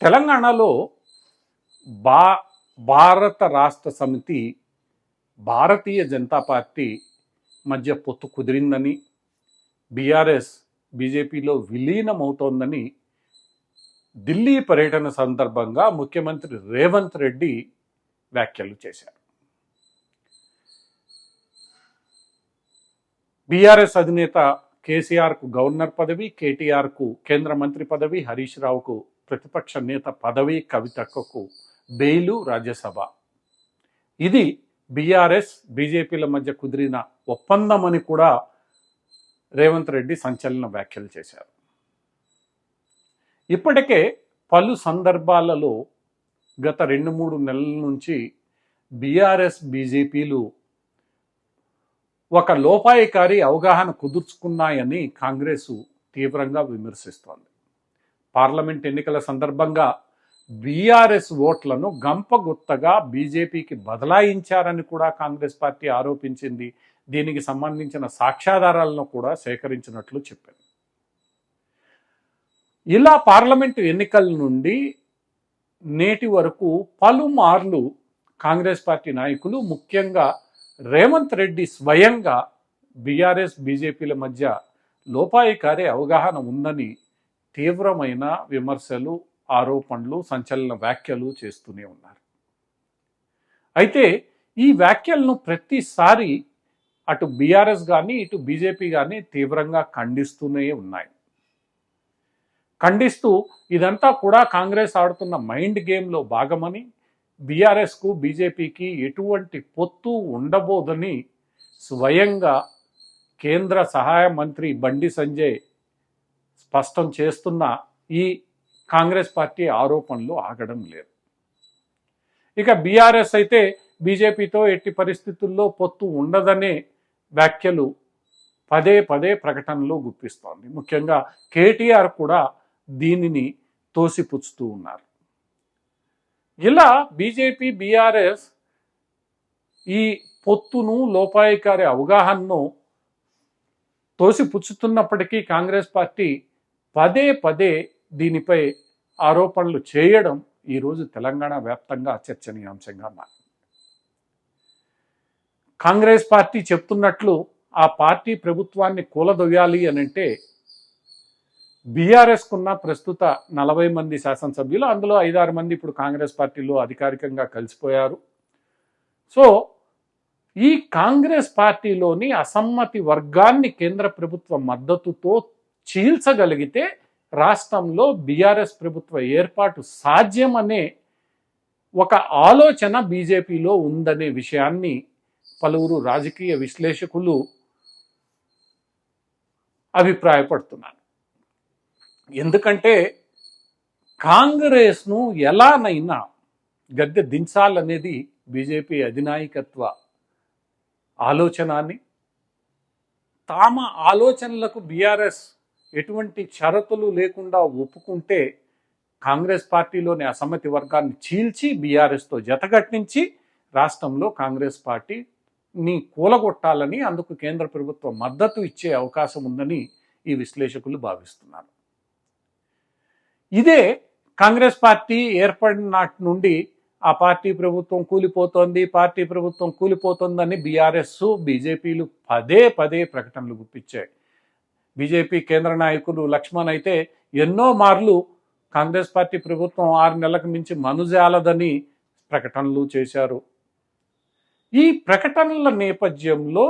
తెలంగాణలో బా భారత రాష్ట్ర సమితి భారతీయ జనతా పార్టీ మధ్య పొత్తు కుదిరిందని బీఆర్ఎస్ బీజేపీలో విలీనమవుతోందని ఢిల్లీ పర్యటన సందర్భంగా ముఖ్యమంత్రి రేవంత్ రెడ్డి వ్యాఖ్యలు చేశారు. బీఆర్ఎస్ అధినేత కేసీఆర్కు గవర్నర్ పదవి కేటీఆర్కు కేంద్ర మంత్రి పదవి హరీష్ రావుకు ప్రతిపక్ష నేత పదవి కవితకు బెయిలు రాజ్యసభ. ఇది బీఆర్ఎస్ బీజేపీల మధ్య కుదిరిన ఒప్పందమని కూడా రేవంత్ రెడ్డి సంచలన వ్యాఖ్యలు చేశారు. ఇప్పటికే పలు సందర్భాలలో గత రెండు మూడు నెలల నుంచి బీఆర్ఎస్ బీజేపీలు ఒక లోపాయికారి అవగాహన కుదుర్చుకున్నాయని కాంగ్రెసు తీవ్రంగా విమర్శిస్తోంది. పార్లమెంట్ ఎన్నికల సందర్భంగా బీఆర్ఎస్ ఓట్లను గంపగుత్తగా బీజేపీకి బదలాయించారని కూడా కాంగ్రెస్ పార్టీ ఆరోపించింది. దీనికి సంబంధించిన సాక్ష్యాధారాలను కూడా సేకరించినట్లు చెప్పింది ఇలా పార్లమెంటు ఎన్నికల నుండి నేటి వరకు పలుమార్లు కాంగ్రెస్ పార్టీ నాయకులు ముఖ్యంగా రేవంత్ రెడ్డి స్వయంగా బీఆర్ఎస్ బీజేపీల మధ్య లోపాయికారే అవగాహన ఉందని తీవ్రమైన విమర్శలు ఆరోపణలు సంచలన వ్యాఖ్యలు చేస్తూనే ఉన్నారు. అయితే ఈ వ్యాఖ్యలను ప్రతిసారి అటు బీఆర్ఎస్ కానీ ఇటు బీజేపీ కానీ తీవ్రంగా ఖండిస్తూనే ఉన్నాయి. ఖండిస్తూ ఇదంతా కూడా కాంగ్రెస్ ఆడుతున్న మైండ్ గేమ్లో భాగమని బీఆర్ఎస్కు బీజేపీకి ఎటువంటి పొత్తు ఉండబోదని స్వయంగా కేంద్ర సహాయ మంత్రి బండి సంజయ్ స్పష్టం చేస్తున్న ఈ కాంగ్రెస్ పార్టీ ఆరోపణలు ఆగడం లేదు. ఇక బీఆర్ఎస్ అయితే బీజేపీతో ఎట్టి పరిస్థితుల్లో పొత్తు ఉండదనే వ్యాఖ్యలు పదే పదే ప్రకటనలు గుప్పిస్తోంది. ముఖ్యంగా కేటీఆర్ కూడా దీనిని తోసిపుచ్చుతూ ఉన్నారు. ఇలా బీజేపీ బీఆర్ఎస్ ఈ పొత్తును లోపాయికారి అవగాహనను తోసిపుచ్చుతున్నప్పటికీ కాంగ్రెస్ పార్టీ పదే పదే దీనిపై ఆరోపణలు చేయడం ఈరోజు తెలంగాణ వ్యాప్తంగా చర్చనీయాంశంగా మారింది. కాంగ్రెస్ పార్టీ చెప్తున్నట్లు ఆ పార్టీ ప్రభుత్వాన్ని కూలదొయ్యాలి అని అంటే బీఆర్ఎస్కున్న ప్రస్తుత నలభై మంది శాసనసభ్యులు అందులో ఐదారు మంది ఇప్పుడు కాంగ్రెస్ పార్టీలో అధికారికంగా కలిసిపోయారు. సో ఈ కాంగ్రెస్ పార్టీలోని అసమ్మతి వర్గాన్ని కేంద్ర ప్రభుత్వ మద్దతుతో చీల్చగలిగితే రాష్ట్రంలో బీఆర్ఎస్ ప్రభుత్వ ఏర్పాటు సాధ్యమనే ఒక ఆలోచన బీజేపీలో ఉందనే విషయాన్ని పలువురు రాజకీయ విశ్లేషకులు అభిప్రాయపడుతున్నారు. ఎందుకంటే కాంగ్రెస్ను ఎలానైనా గద్దె దించాలనేది బీజేపీ అధినాయకత్వ ఆలోచన తామ ఆలోచనలకు బీఆర్ఎస్ ఎటువంటి షరతులు లేకుండా ఒప్పుకుంటే కాంగ్రెస్ పార్టీలోని అసమ్మతి వర్గాన్ని చీల్చి బీఆర్ఎస్తో జతగట్టించి రాష్ట్రంలో కాంగ్రెస్ పార్టీని కూలగొట్టాలని అందుకు కేంద్ర ప్రభుత్వం మద్దతు ఇచ్చే అవకాశం ఉందని ఈ విశ్లేషకులు భావిస్తున్నారు. ఇదే కాంగ్రెస్ పార్టీ ఏర్పడిన నాటి నుండి ఆ పార్టీ ప్రభుత్వం కూలిపోతోంది పార్టీ ప్రభుత్వం కూలిపోతోందని బీఆర్ఎస్ బీజేపీలు పదే పదే ప్రకటనలు గుప్పించాయి. బీజేపీ కేంద్ర నాయకులు లక్ష్మణ్ అయితే ఎన్నో మార్లు కాంగ్రెస్ పార్టీ ప్రభుత్వం ఆరు నెలలకు మించి మనుజాలదని ప్రకటనలు చేశారు. ఈ ప్రకటనల నేపథ్యంలో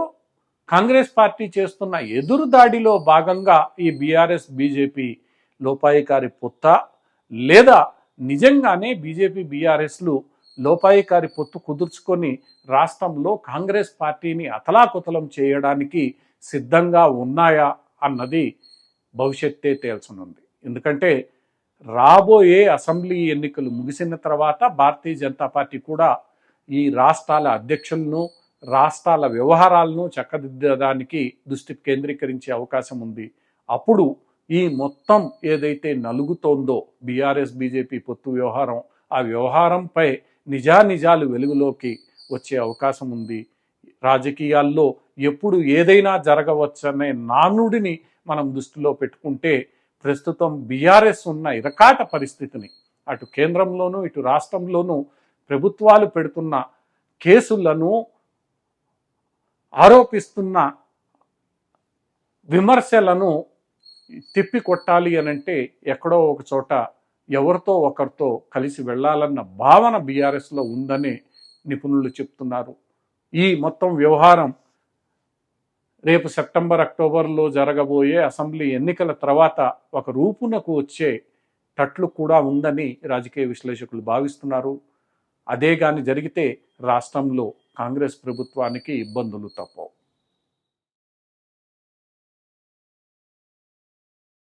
కాంగ్రెస్ పార్టీ చేస్తున్న ఎదురుదాడిలో భాగంగా ఈ బీఆర్ఎస్ బీజేపీ లోపాయికారి పొత్త లేదా నిజంగానే బీజేపీ బీఆర్ఎస్లు లోపాయికారి పొత్తు కుదుర్చుకొని రాష్ట్రంలో కాంగ్రెస్ పార్టీని అతలాకుతలం చేయడానికి సిద్ధంగా ఉన్నాయా? అన్నది భవిష్యత్తే తేల్చనుంది. ఎందుకంటే రాబోయే అసెంబ్లీ ఎన్నికలు ముగిసిన తర్వాత భారతీయ జనతా పార్టీ కూడా ఈ రాష్ట్రాల అధ్యక్షులను రాష్ట్రాల వ్యవహారాలను చక్కదిద్దడానికి దృష్టి కేంద్రీకరించే అవకాశం ఉంది. అప్పుడు ఈ మొత్తం ఏదైతే నలుగుతోందో బీఆర్ఎస్ బీజేపీ పొత్తు వ్యవహారం ఆ వ్యవహారంపై నిజానిజాలు వెలుగులోకి వచ్చే అవకాశం ఉంది. రాజకీయాల్లో ఎప్పుడు ఏదైనా జరగవచ్చనే నానుడిని మనం దృష్టిలో పెట్టుకుంటే ప్రస్తుతం బీఆర్ఎస్ ఉన్న ఇరకాట పరిస్థితిని అటు కేంద్రంలోనూ ఇటు రాష్ట్రంలోనూ ప్రభుత్వాలు పెడుతున్న కేసులను ఆరోపిస్తున్న విమర్శలను తిప్పి కొట్టాలి అని అంటే ఎక్కడో ఒక చోట ఎవరితో ఒకరితో కలిసి వెళ్ళాలన్న భావన బీఆర్ఎస్లో ఉందని నిపుణులు చెప్తున్నారు. ఈ మొత్తం వ్యవహారం రేపు సెప్టెంబర్ అక్టోబర్లో జరగబోయే అసెంబ్లీ ఎన్నికల తర్వాత ఒక రూపునకు వచ్చే తట్లు కూడా ఉందని రాజకీయ విశ్లేషకులు భావిస్తున్నారు. అదే కానీ జరిగితే రాష్ట్రంలో కాంగ్రెస్ ప్రభుత్వానికి ఇబ్బందులు తప్పవు.